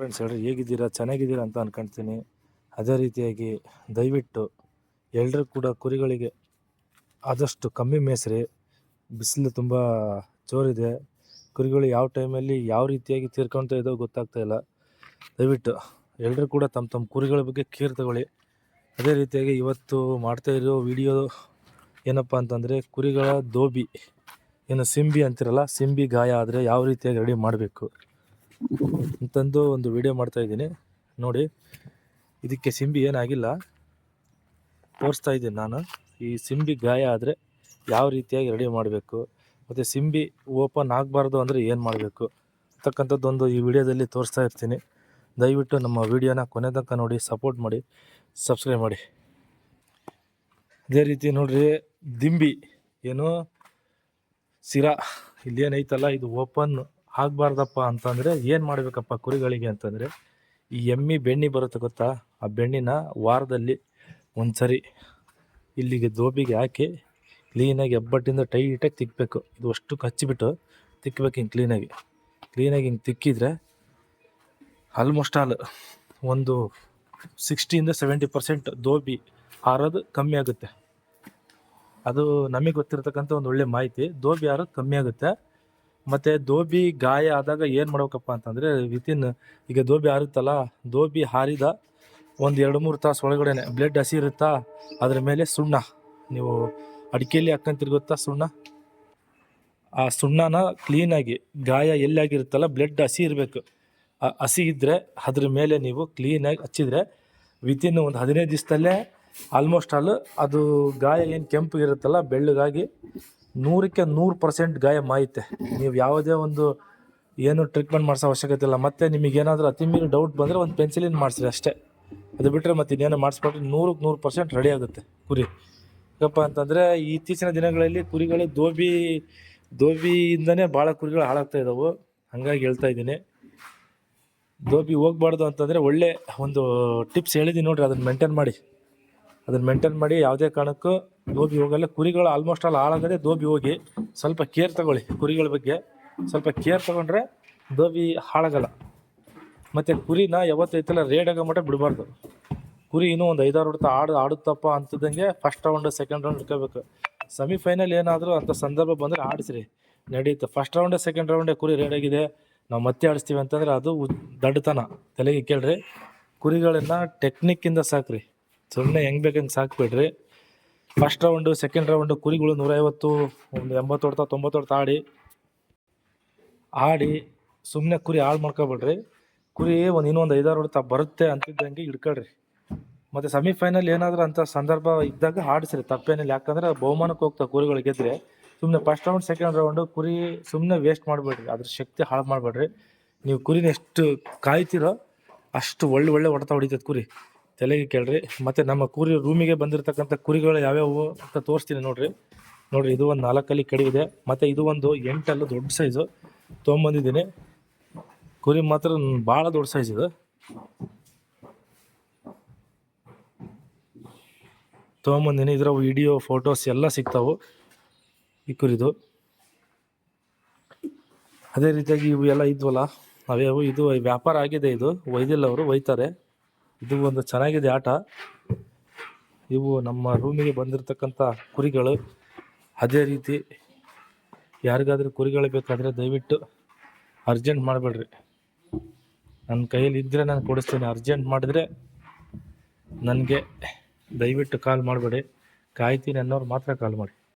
Friends ಹೇಳ್ರಿ ಹೇಗಿದ್ದೀರಾ? ಚೆನ್ನಾಗಿದ್ದೀರಾ ಅಂತ ಅನ್ಕೊಂತೀನಿ. ಅದೇ ರೀತಿಯಾಗಿ ದಯವಿಟ್ಟು ಎಲ್ಲರೂ ಕೂಡ ಕುರಿಗಳಿಗೆ ಆದಷ್ಟು ಕಮ್ಮಿ ಮೇಯಿಸ್ರಿ ಬಿಸಿಲು ತುಂಬ ಜೋರಿದೆ. ಕುರಿಗಳು ಯಾವ ಟೈಮಲ್ಲಿ ಯಾವ ರೀತಿಯಾಗಿ ತೀರ್ಕೊಳ್ತಾ ಇದ್ದೋ ಗೊತ್ತಾಗ್ತಾ ಇಲ್ಲ. ದಯವಿಟ್ಟು ಎಲ್ಲರೂ ಕೂಡ ತಮ್ಮ ತಮ್ಮ ಕುರಿಗಳ ಬಗ್ಗೆ ಕೇರ್ ತಗೊಳ್ಳಿ. ಅದೇ ರೀತಿಯಾಗಿ ಇವತ್ತು ಮಾಡ್ತಾ ಇರೋ ವಿಡಿಯೋ ಏನಪ್ಪ ಅಂತಂದರೆ, ಕುರಿಗಳ ದೋಬಿ, ಏನು ಸಿಂಬಿ ಅಂತಿರಲ್ಲ, ಸಿಂಬಿ ಗಾಯ ಆದರೆ ಯಾವ ರೀತಿಯಾಗಿ ರೆಡಿ ಮಾಡಬೇಕು? ಅಂತಂದು ಒಂದು ವಿಡಿಯೋ ಮಾಡ್ತಾ ಇದ್ದೀನಿ. ನೋಡಿ, ಇದಕ್ಕೆ ಸಿಂಬಿ ಏನಾಗಿಲ್ಲ. ತೋರಿಸ್ತಾ ಇದ್ದೀನಿ ನಾನು. ಈ ಸಿಂಬಿ ಗಾಯ ಆದರೆ ಯಾವ ರೀತಿಯಾಗಿ ರೆಡಿ ಮಾಡಬೇಕು, ಮತ್ತು ಸಿಂಬಿ ಓಪನ್ ಆಗಬಾರ್ದು ಅಂದರೆ ಏನು ಮಾಡಬೇಕು ಅಂತಕ್ಕಂಥದ್ದೊಂದು ಈ ವಿಡಿಯೋದಲ್ಲಿ ತೋರಿಸ್ತಾ ಇರ್ತೀನಿ. ದಯವಿಟ್ಟು ನಮ್ಮ ವಿಡಿಯೋನ ಕೊನೆ ತನಕ ನೋಡಿ ಸಪೋರ್ಟ್ ಮಾಡಿ ಸಬ್ಸ್ಕ್ರೈಬ್ ಮಾಡಿ. ಅದೇ ರೀತಿ ನೋಡಿರಿ ದಿಂಬಿ ಏನು ಸಿರಾ ಇಲ್ಲೇನೈತಲ್ಲ, ಇದು ಓಪನ್ ಆಗಬಾರ್ದಪ್ಪ ಅಂತಂದರೆ ಏನು ಮಾಡಬೇಕಪ್ಪ ಕುರಿಗಳಿಗೆ ಅಂತಂದರೆ, ಈ ಎಮ್ಮಿ ಬೆಣ್ಣೆ ಬರುತ್ತೆ ಗೊತ್ತಾ? ಆ ಬೆಣ್ಣಿನ ವಾರದಲ್ಲಿ ಒಂದು ಸರಿ ಇಲ್ಲಿಗೆ ದೋಬಿಗೆ ಹಾಕಿ ಕ್ಲೀನಾಗಿ ಹೆಬ್ಬಟ್ಟಿಂದ ಟೈಟಾಗಿ ತಿಕ್ಕಬೇಕು ಇದು ಅಷ್ಟು ಕಚ್ಚಿಬಿಟ್ಟು ತಿಕ್ಕಬೇಕು ಹಿಂಗೆ ಕ್ಲೀನಾಗಿ ಕ್ಲೀನಾಗಿ ಹಿಂಗೆ ತಿಕ್ಕಿದ್ರೆ ಆಲ್ಮೋಸ್ಟ್ ಆಲ್ ಒಂದು ಸಿಕ್ಸ್ಟಿಯಿಂದ ಸೆವೆಂಟಿ ಪರ್ಸೆಂಟ್ ದೋಬಿ ಹಾರೋದು ಕಮ್ಮಿ ಆಗುತ್ತೆ. ಅದು ನಮಗೆ ಗೊತ್ತಿರತಕ್ಕಂಥ ಒಂದು ಒಳ್ಳೆ ಮಾಹಿತಿ. ದೋಬಿ ಹಾರೋದು ಕಮ್ಮಿ ಆಗುತ್ತೆ. ಮತ್ತು ದೋಬಿ ಗಾಯ ಆದಾಗ ಏನು ಮಾಡ್ಬೇಕಪ್ಪ ಅಂತಂದರೆ, ವಿತಿನ್, ಈಗ ದೋಬಿ ಹಾರುತ್ತಲ್ಲ, ದೋಬಿ ಹಾರಿದ ಒಂದು ಎರಡು ಮೂರು ತಾಸು ಒಳಗಡೆನೆ, ಬ್ಲಡ್ ಹಸಿ ಇರುತ್ತಾ, ಅದ್ರ ಮೇಲೆ ಸುಣ್ಣ. ನೀವು ಅಡಿಕೆಯಲ್ಲಿ ಹಾಕ್ಕಂತೀರಿ ಗೊತ್ತಾ ಸುಣ್ಣ? ಆ ಸುಣ್ಣನ ಕ್ಲೀನಾಗಿ ಗಾಯ ಎಲ್ಲಿ ಆಗಿರುತ್ತಲ್ಲ ಬ್ಲಡ್ ಹಸಿ ಇರಬೇಕು. ಹಸಿ ಇದ್ದರೆ ಅದ್ರ ಮೇಲೆ ನೀವು ಕ್ಲೀನಾಗಿ ಹಚ್ಚಿದ್ರೆ, ವಿತಿನ್ ಒಂದು ಹದಿನೈದು ದಿವಸದಲ್ಲೇ ಆಲ್ಮೋಸ್ಟ್ ಆಲ್ ಅದು ಗಾಯ ಏನು ಕೆಂಪಗಿರುತ್ತಲ್ಲ ಬೆಳ್ಳಗಾಗಿ ನೂರಕ್ಕೆ ನೂರು ಪರ್ಸೆಂಟ್ ಗಾಯ ಮಾಯುತ್ತೆ ನೀವು ಯಾವುದೇ ಒಂದು ಏನು ಟ್ರೀಟ್ಮೆಂಟ್ ಮಾಡಿಸೋ ಅವಶ್ಯಕತೆ ಇಲ್ಲ. ಮತ್ತು ನಿಮಗೇನಾದರೂ ಅತಿ ಮೀರಿ ಡೌಟ್ ಬಂದರೆ ಒಂದು ಪೆನ್ಸಿಲಿನ ಮಾಡಿಸ್ರಿ ಅಷ್ಟೇ. ಅದು ಬಿಟ್ಟರೆ ಮತ್ತೆ ಇನ್ನೇನು ಮಾಡಿಸ್ಬಿಟ್ರೆ ನೂರಕ್ಕೆ ನೂರು ಪರ್ಸೆಂಟ್ ರೆಡಿ ಆಗುತ್ತೆ ಕುರಿ. ಯಾಕಪ್ಪ ಅಂತಂದರೆ ಇತ್ತೀಚಿನ ದಿನಗಳಲ್ಲಿ ಕುರಿಗಳು ದೋಬಿ ದೋಬಿಯಿಂದನೇ ಭಾಳ ಕುರಿಗಳು ಹಾಳಾಗ್ತಾ ಇದ್ದಾವೆ ಹಾಗಾಗಿ ಹೇಳ್ತಾ ಇದ್ದೀನಿ. ದೋಬಿ ಹೋಗ್ಬಾರ್ದು ಅಂತಂದರೆ ಒಳ್ಳೆ ಒಂದು ಟಿಪ್ಸ್ ಹೇಳಿದ್ದೀನಿ ನೋಡಿರಿ, ಅದನ್ನು ಮೇಂಟೈನ್ ಮಾಡಿ. ಅದನ್ನು ಮೇಂಟೈನ್ ಮಾಡಿ ಯಾವುದೇ ಕಾರಣಕ್ಕೂ ದೋಬಿ ಹೋಗಲ್ಲ. ಕುರಿಗಳು ಆಲ್ಮೋಸ್ಟ್ ಆಲ್ ಹಾಳಾಗದೆ ದೋಬಿ ಹೋಗಿ ಸ್ವಲ್ಪ ಕೇರ್ ತಗೊಳ್ಳಿ. ಕುರಿಗಳ ಬಗ್ಗೆ ಸ್ವಲ್ಪ ಕೇರ್ ತಗೊಂಡ್ರೆ ದೋಬಿ ಹಾಳಾಗಲ್ಲ. ಮತ್ತು ಕುರಿನ ಯಾವತ್ತೈತಲ್ಲ ರೇಡಾಗ ಮಟ್ಟ ಬಿಡಬಾರ್ದು. ಕುರಿ ಇನ್ನೂ ಒಂದು ಐದಾರು ಹೊಡೆತ ಆಡು ಆಡುತ್ತಪ್ಪ ಅಂತದಂಗೆ ಫಸ್ಟ್ ರೌಂಡ್ ಸೆಕೆಂಡ್ ರೌಂಡ್ ಇಟ್ಕೋಬೇಕು. ಸೆಮಿಫೈನಲ್ ಏನಾದರೂ ಅಂಥ ಸಂದರ್ಭ ಬಂದರೆ ಆಡಿಸ್ರಿ. ನಡೆಯುತ್ತೆ ಫಸ್ಟ್ ರೌಂಡ್ ಸೆಕೆಂಡ್ ರೌಂಡೇ ಕುರಿ ರೇಡಾಗಿದೆ ನಾವು ಮತ್ತೆ ಆಡಿಸ್ತೀವಿ ಅಂತಂದ್ರೆ ಅದು ದಡ್ಡತನ. ತಲೆಗೆ ಕೇಳ್ರಿ. ಕುರಿಗಳನ್ನು ಟೆಕ್ನಿಕ್ಕಿಂದ ಸಾಕ್ರಿ. ಸುಮ್ಮನೆ ಹೆಂಗೆ ಬೇಕಂಗೆ ಸಾಕ್ಬಿಡ್ರಿ. ಫಸ್ಟ್ ರೌಂಡು ಸೆಕೆಂಡ್ ರೌಂಡು ಕುರಿಗಳು ನೂರೈವತ್ತು, ಒಂದು ಎಂಬತ್ತು ಹೊಡ್ತಾ, ತೊಂಬತ್ತು ಹೊಡ್ತಾ ಆಡಿ ಆಡಿ ಸುಮ್ಮನೆ ಕುರಿ ಹಾಳು ಮಾಡ್ಕೊಬಿಡ್ರಿ. ಕುರಿ ಒಂದು ಇನ್ನೊಂದು ಐದಾರು ಹೊಡ್ತಾ ಬರುತ್ತೆ ಅಂತಿದ್ದಂಗೆ ಹಿಡ್ಕೊಳ್ರಿ. ಮತ್ತು ಸೆಮಿಫೈನಲ್ ಏನಾದರೂ ಅಂಥ ಸಂದರ್ಭ ಇದ್ದಾಗ ಆಡಿಸ್ರಿ, ತಪ್ಪೇನಿಲ್ಲ. ಯಾಕಂದ್ರೆ ಬಹುಮಾನಕ್ಕೆ ಹೋಗ್ತಾ ಕುರಿಗಳು ಗೆದ್ರೆ. ಸುಮ್ಮನೆ ಫಸ್ಟ್ ರೌಂಡ್ ಸೆಕೆಂಡ್ ರೌಂಡು ಕುರಿ ಸುಮ್ಮನೆ ವೇಸ್ಟ್ ಮಾಡಬೇಡ್ರಿ. ಅದ್ರ ಶಕ್ತಿ ಹಾಳು ಮಾಡಬೇಡ್ರಿ. ನೀವು ಕುರಿನ ಎಷ್ಟು ಕಾಯ್ತಿರೋ ಅಷ್ಟು ಒಳ್ಳೆ ಒಳ್ಳೆ ಹೊಡೆತ ಹೊಡಿತೈತೆ ಕುರಿ. ತಲೆಗೆ ಕೇಳ್ರಿ. ಮತ್ತು ನಮ್ಮ ಕುರಿ ರೂಮಿಗೆ ಬಂದಿರತಕ್ಕಂಥ ಕುರಿಗಳು ಯಾವ್ಯಾವು ಅಂತ ತೋರಿಸ್ತೀನಿ ನೋಡ್ರಿ. ನೋಡ್ರಿ, ಇದು ಒಂದು ನಾಲ್ಕಲ್ಲಿ ಕಡಿ ಇದೆ. ಮತ್ತು ಇದು ಒಂದು ಎಂಟಲ್ಲು ದೊಡ್ಡ ಸೈಜು ತೊಗೊಂಬಂದಿದ್ದೀನಿ ಕುರಿ ಮಾತ್ರ ಭಾಳ ದೊಡ್ಡ ಸೈಜ್ ಇದು. ತೊಗೊಂಬಂದಿನಿ ಇದರ ವಿಡಿಯೋ ಫೋಟೋಸ್ ಎಲ್ಲ ಸಿಗ್ತಾವು ಈ ಕುರಿದು. ಅದೇ ರೀತಿಯಾಗಿ ಇವು ಎಲ್ಲ ಇದ್ವಲ್ಲ ಅವ್ಯಾವು ಇದು ವ್ಯಾಪಾರ ಆಗಿದೆ ಇದು. ಒಯ್ದಿಲ್ಲ ಅವರು ಒಯ್ತಾರೆ. ಇದು ಒಂದು ಚೆನ್ನಾಗಿದೆ ಆಟ. ಇವು ನಮ್ಮ ರೂಮಿಗೆ ಬಂದಿರತಕ್ಕಂಥ ಕುರಿಗಳು. ಅದೇ ರೀತಿ ಯಾರಿಗಾದ್ರೂ ಕುರಿಗಳು ಬೇಕಾದರೆ ದಯವಿಟ್ಟು ಅರ್ಜೆಂಟ್ ಮಾಡಬೇಡ್ರಿ. ನನ್ನ ಕೈಯಲ್ಲಿ ಇದ್ದರೆ ನಾನು ಕೊಡಿಸ್ತೀನಿ. ಅರ್ಜೆಂಟ್ ಮಾಡಿದ್ರೆ ನನಗೆ ದಯವಿಟ್ಟು ಕಾಲ್ ಮಾಡಬೇಡಿ. ಕಾಯ್ತೀನಿ ಅನ್ನೋರು ಮಾತ್ರ ಕಾಲ್ ಮಾಡಿ.